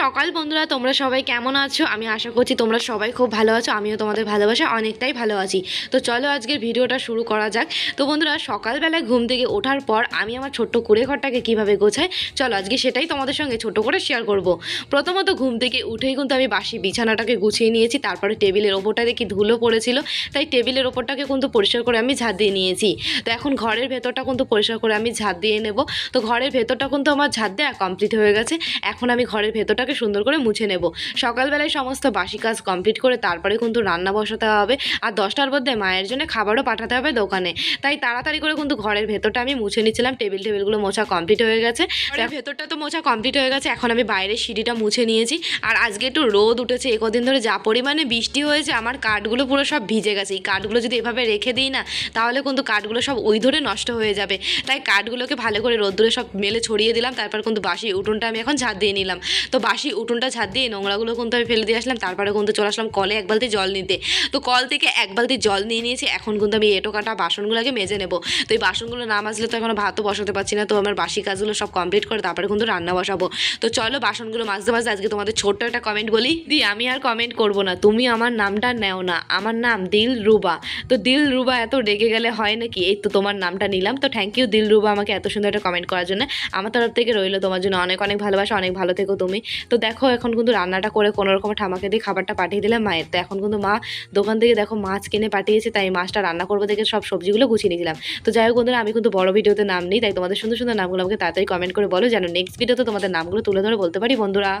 সকাল বন্ধুরা, তোমরা সবাই কেমন আছো? আমি আশা করছি তোমরা সবাই খুব ভালো আছো, আমিও তোমাদের ভালোবাসা অনেকটাই ভালো আছি। তো চলো আজকের ভিডিওটা শুরু করা যাক। তো বন্ধুরা, সকালবেলায় ঘুম থেকে ওঠার পর আমি আমার ছোট্ট কুড়ে ঘরটাকে কীভাবে গোছাই, চলো আজকে সেটাই তোমাদের সঙ্গে ছোট করে শেয়ার করব। প্রথমত ঘুম থেকে উঠেই কিন্তু আমি বাসি বিছানাটাকে গুছিয়ে নিয়েছি, তারপরে টেবিলের ওপরটা দেখি ধুলো পড়েছিল, তাই টেবিলের ওপরটাকে কিন্তু পরিষ্কার করে আমি ঝাঁট দিয়ে নিয়েছি। তো এখন ঘরের ভেতরটা কিন্তু পরিষ্কার করে আমি ঝাঁট দিয়ে নেব। তো ঘরের ভেতরটা কিন্তু আমার ঝাঁট দেওয়া কমপ্লিট হয়ে গেছে, এখন আমি ঘরের ভেতরটাকে সুন্দর করে মুছে নেব। সকালবেলায় সমস্ত বাসি কাজ কমপ্লিট করে তারপরে কিন্তু রান্না বসাতে হবে। আর দশটার মধ্যে মায়ের জন্য খাবারও পাঠাতে হবে দোকানে। তাই তাড়াতাড়ি করে কিন্তু ঘরের ভেতরটা আমি মুছে নিচ্ছিলাম টেবিল টেবিলগুলো মোছা কমপ্লিট হয়ে গেছে। ভেতরটা তো মোছা কমপ্লিট হয়ে গেছে। এখন আমি বাইরের সিঁড়িটা মুছে নিয়েছি। আর আজকে একটু রোদ উঠেছে। এ কদিন ধরে যা পরিমাণে বৃষ্টি হয়েছে আমার কাঠগুলো পুরো সব ভিজে গেছে। এই কাঠগুলো যদি এভাবে রেখে দিই না তাহলে কিন্তু কাঠগুলো সব ওই ধরে নষ্ট হয়ে যাবে। তাই কাঠগুলোকে ভালো করে রোদ্দুরে সব মেলে ছড়িয়ে দিলাম। তারপর কিন্তু বাসি উঠোনটা আমি এখন ঝাঁট দিয়ে নিলাম। তো বাসি উঠোনটা ছাদ দিয়ে নোংরাগুলো কিন্তু আমি ফেলে দিয়ে আসলাম, তারপরে কিন্তু চলে আসলাম কলে এক বালতি জল নিতে। তো কল থেকে এক বালতি জল নিয়ে নিয়েছি, এখন কিন্তু আমি এটো কাটা বাসনগুলোকে মেজে নেব। তো এই বাসনগুলো না মাজলে তো এখন ভাতও বসাতে পারছি না, তো আমার বাসি কাজগুলো সব কমপ্লিট করে তারপরে কিন্তু রান্না বসাবো। তো চলো বাসনগুলো মাজতে মাজতে আজকে তোমাদের ছোট্ট একটা কমেন্ট বলি, দি আমি আর কমেন্ট করব না, তুমি আমার নামটা নেও না, আমার নাম দিল রুবা তো দিল রুবা এত ডেকে গেলে হয় নাকি? এই তো তোমার নামটা নিলাম, তো থ্যাংক ইউ দিল রুবা আমাকে এত সুন্দর একটা কমেন্ট করার জন্য। আমার তরফ থেকে রইল তোমার জন্য অনেক অনেক ভালোবাসা, অনেক ভালো থেকো তুমি। তো দেখো, এখন কিন্তু রান্নাটা করে কোনো রকম ঠামাকে দিয়ে খাবারটা পাঠিয়ে দিলাম মায়ের। তো এখন কিন্তু মা দোকান থেকে দেখো মাছ কিনে পাঠিয়েছে, তাই মাছটা রান্না করব দেখে সব সবজিগুলো গুছিয়ে নিয়েছিলাম। তো যাই হোক বন্ধুরা, আমি কিন্তু বড় ভিডিওতে নাম নিই, তাই তোমাদের সুন্দর সুন্দর নামগুলো আমাকে তাড়াতাড়ি কমেন্ট করে বলো। যেন নেক্সট ভিডিওতে তোমাদের নামগুলো তুলে ধরে বলতে পারি বন্ধুরা।